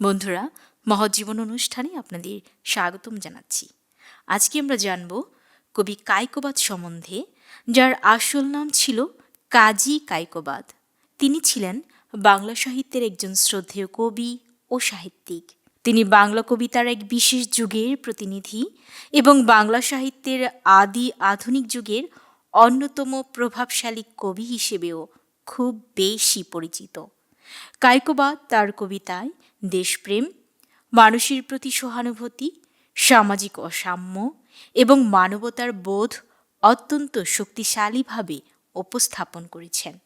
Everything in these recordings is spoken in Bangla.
বন্ধুরা মহজীবন অনুষ্ঠানে আপনাদের স্বাগতম জানাচ্ছি। আজকে আমরা জানব কবি কায়কোবাদ সম্বন্ধে, যার আসল নাম ছিল কাজী কায়কোবাদ তিনি ছিলেন বাংলা সাহিত্যের একজন শ্রদ্ধেয় কবি ও সাহিত্যিক। তিনি বাংলা কবিতার এক বিশেষ যুগের প্রতিনিধি এবং বাংলা সাহিত্যের আদি আধুনিক যুগের অন্যতম প্রভাবশালী কবি হিসেবেও খুব বেশি পরিচিত। কায়কোবাদ তার কবিতায় দেশপ্রেম, মানুষের প্রতি সহানুভূতি, সামাজিক অসাম্য এবং মানবতার বোধ অত্যন্ত শক্তিশালীভাবে উপস্থাপন করেছেন।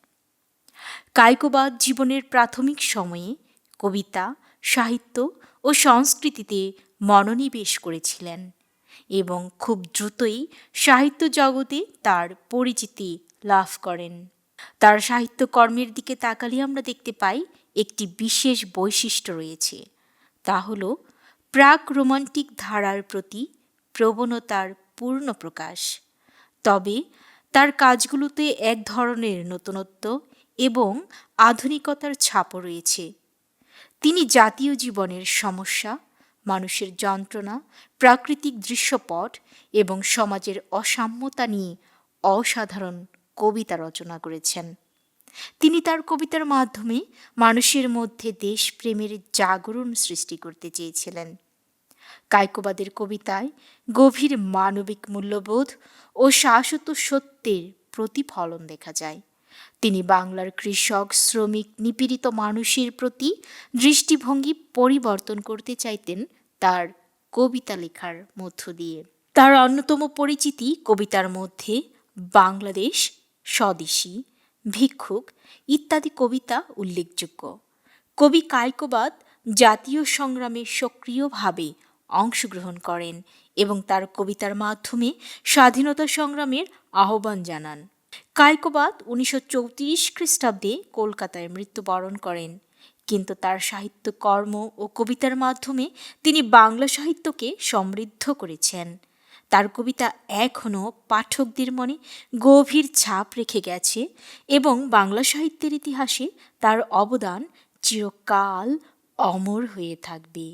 কায়কোবাদ জীবনের প্রাথমিক সময়ে কবিতা, সাহিত্য ও সংস্কৃতিতে মনোনিবেশ করেছিলেন এবং খুব দ্রুতই সাহিত্য জগতে তার পরিচিতি লাভ করেন। তার সাহিত্যকর্মের দিকে তাকালে আমরা দেখতে পাই একটি বিশেষ বৈশিষ্ট্য রয়েছে, তা হল প্রাক রোমান্টিক ধারার প্রতি প্রবণতার পূর্ণ প্রকাশ। তবে তার কাজগুলোতে এক ধরনের নতুনত্ব এবং আধুনিকতার ছাপও রয়েছে। তিনি জাতীয় জীবনের সমস্যা, মানুষের যন্ত্রণা, প্রাকৃতিক দৃশ্যপট এবং সমাজের অসাম্যতা নিয়ে অসাধারণ কবিতা রচনা করেছেন। তিনি তার কবিতার মাধ্যমে মানুষের মধ্যে দেশপ্রেমের জাগরণ সৃষ্টি করতে চেয়েছিলেন। কায়কোবাদের কবিতায় গভীর মানবিক মূল্যবোধ ও শাশ্বত সত্যের প্রতিফলন দেখা যায়। তিনি বাংলার কৃষক, শ্রমিক, নিপীড়িত মানুষের প্রতি দৃষ্টিভঙ্গি পরিবর্তন করতে চাইতেন তার কবিতা লেখার মধ্য দিয়ে। তার অন্যতম পরিচিতি কবিতার মধ্যে বাংলাদেশ স্বদেশী ভিক্ষুক ইত্যাদি কবিতা উল্লেখযোগ্য। কবি কায়কোবাদ জাতীয় সংগ্রামে সক্রিয়ভাবে অংশগ্রহণ করেন এবং তার কবিতার মাধ্যমে স্বাধীনতা সংগ্রামের আহ্বান জানান। কায়কোবাদ উনিশশো চৌত্রিশ খ্রিস্টাব্দে কলকাতায় মৃত্যুবরণ করেন, কিন্তু তার সাহিত্যকর্ম ও কবিতার মাধ্যমে তিনি বাংলা সাহিত্যকে সমৃদ্ধ করেছেন। তার কবিতা এখনও পাঠকদের মনে গভীর ছাপ রেখে গেছে এবং বাংলা সাহিত্যের ইতিহাসে তার অবদান চিরকাল অমর হয়ে থাকবে।